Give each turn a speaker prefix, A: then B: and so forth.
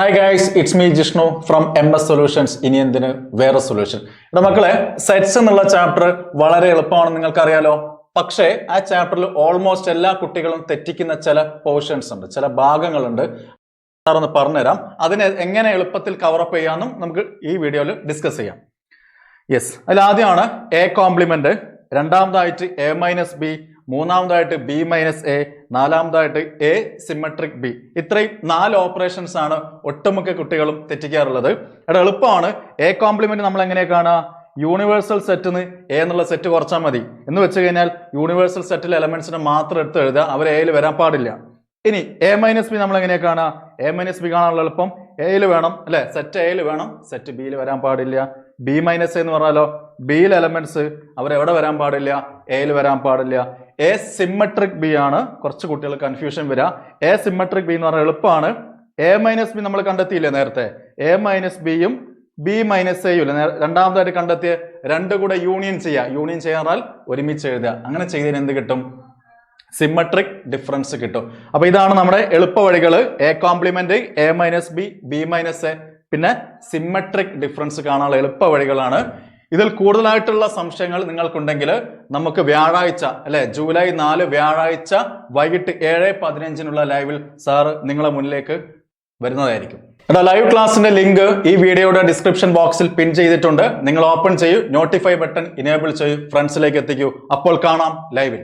A: Hi guys it's me Jishnu from M S solutions ഇനി എന്തിന് വേറെ സൊല്യൂഷൻ ഇവിടെ മക്കളെ സെറ്റ്സ് എന്നുള്ള ചാപ്റ്റർ വളരെ എളുപ്പമാണെന്ന് നിങ്ങൾക്കറിയാലോ. പക്ഷേ ആ ചാപ്റ്ററിൽ ഓൾമോസ്റ്റ് എല്ലാ കുട്ടികളും തെറ്റിക്കുന്ന ചില പോർഷൻസ് ഉണ്ട് ചില ഭാഗങ്ങളുണ്ട്. സാറൊന്ന് പറഞ്ഞുതരാം. അതിനെ എങ്ങനെ എളുപ്പത്തിൽ കവറപ്പ് ചെയ്യാമെന്നും നമുക്ക് ഈ വീഡിയോയിൽ ഡിസ്കസ് ചെയ്യാം. യെസ് അതിൽ ആദ്യമാണ് എ കോംപ്ലിമെന്റ് രണ്ടാമതായിട്ട് എ മൈനസ് ബി മൂന്നാമതായിട്ട് ബി മൈനസ് എ നാലാമതായിട്ട് എ സിമെട്രിക് ബി ഇത്രയും നാല് ഓപ്പറേഷൻസ് ആണ് ഒട്ടുമിക്ക കുട്ടികളും തെറ്റിക്കാറുള്ളത്. എടാ എളുപ്പമാണ്. എ കോംപ്ലിമെന്റ് നമ്മൾ എങ്ങനെ കാണുക? യൂണിവേഴ്സൽ സെറ്റിന് എ എന്നുള്ള സെറ്റ് കുറച്ചാൽ മതി. എന്ന് വെച്ച് കഴിഞ്ഞാൽ യൂണിവേഴ്സൽ സെറ്റിലെ എലമെന്റ്സിനെ മാത്രം എടുത്ത് എഴുതുക അവർ എയിൽ വരാൻ പാടില്ല. ഇനി എ മൈനസ് ബി നമ്മൾ എങ്ങനെയാണ് കാണുക? എ മൈനസ് ബി കാണാനുള്ള എളുപ്പം. എയിൽ വേണം അല്ലെ? സെറ്റ് എയിൽ വേണം സെറ്റ് ബിയിൽ വരാൻ പാടില്ല. ബി മൈനസ് എന്ന് പറഞ്ഞാലോ? ബിയിൽ എലമെന്റ്സ് അവർ എവിടെ വരാൻ പാടില്ല? എയിൽ വരാൻ പാടില്ല. എ സിമ്മട്രിക് ബി ആണ്. കുറച്ച് കുട്ടികൾ കൺഫ്യൂഷൻ വരിക എ സിമ്മട്രിക് ബി എന്ന് പറഞ്ഞാൽ എളുപ്പമാണ് എ മൈനസ് ബി നമ്മൾ കണ്ടെത്തിയില്ലേ നേരത്തെ? എ മൈനസ് ബിയും ബി മൈനസ് എയും ഇല്ല? രണ്ടാമതായിട്ട് കണ്ടെത്തിയ രണ്ട് കൂടെ യൂണിയൻ ചെയ്യുക യൂണിയൻ ചെയ്യാറാൽ ഒരുമിച്ച് എഴുതുക. അങ്ങനെ ചെയ്തതിന് എന്ത് കിട്ടും? സിമ്മട്രിക് ഡിഫറൻസ് കിട്ടും. അപ്പോൾ ഇതാണ് നമ്മുടെ എളുപ്പ വഴികൾ A complement A minus B B minus A പിന്നെ സിമ്മട്രിക് ഡിഫറൻസ് കാണാനുള്ള എളുപ്പ വഴികളാണ്. ഇതിൽ കൂടുതലായിട്ടുള്ള സംശയങ്ങൾ നിങ്ങൾക്കുണ്ടെങ്കിൽ നമുക്ക് വ്യാഴാഴ്ച അല്ലെ? ജൂലൈ നാല് വ്യാഴാഴ്ച വൈകിട്ട് ഏഴ് പതിനഞ്ചിനുള്ള ലൈവിൽ സാറ് നിങ്ങളെ മുന്നിലേക്ക് വരുന്നതായിരിക്കും. എടാ ലൈവ് ക്ലാസ്സിന്റെ ലിങ്ക് ഈ വീഡിയോയുടെ ഡിസ്ക്രിപ്ഷൻ ബോക്സിൽ പിൻ ചെയ്തിട്ടുണ്ട്. നിങ്ങൾ ഓപ്പൺ ചെയ്യൂ നോട്ടിഫൈ ബട്ടൺ ഇനേബിൾ ചെയ്യൂ ഫ്രണ്ട്സിലേക്ക് എത്തിക്കൂ. അപ്പോൾ കാണാം ലൈവിൽ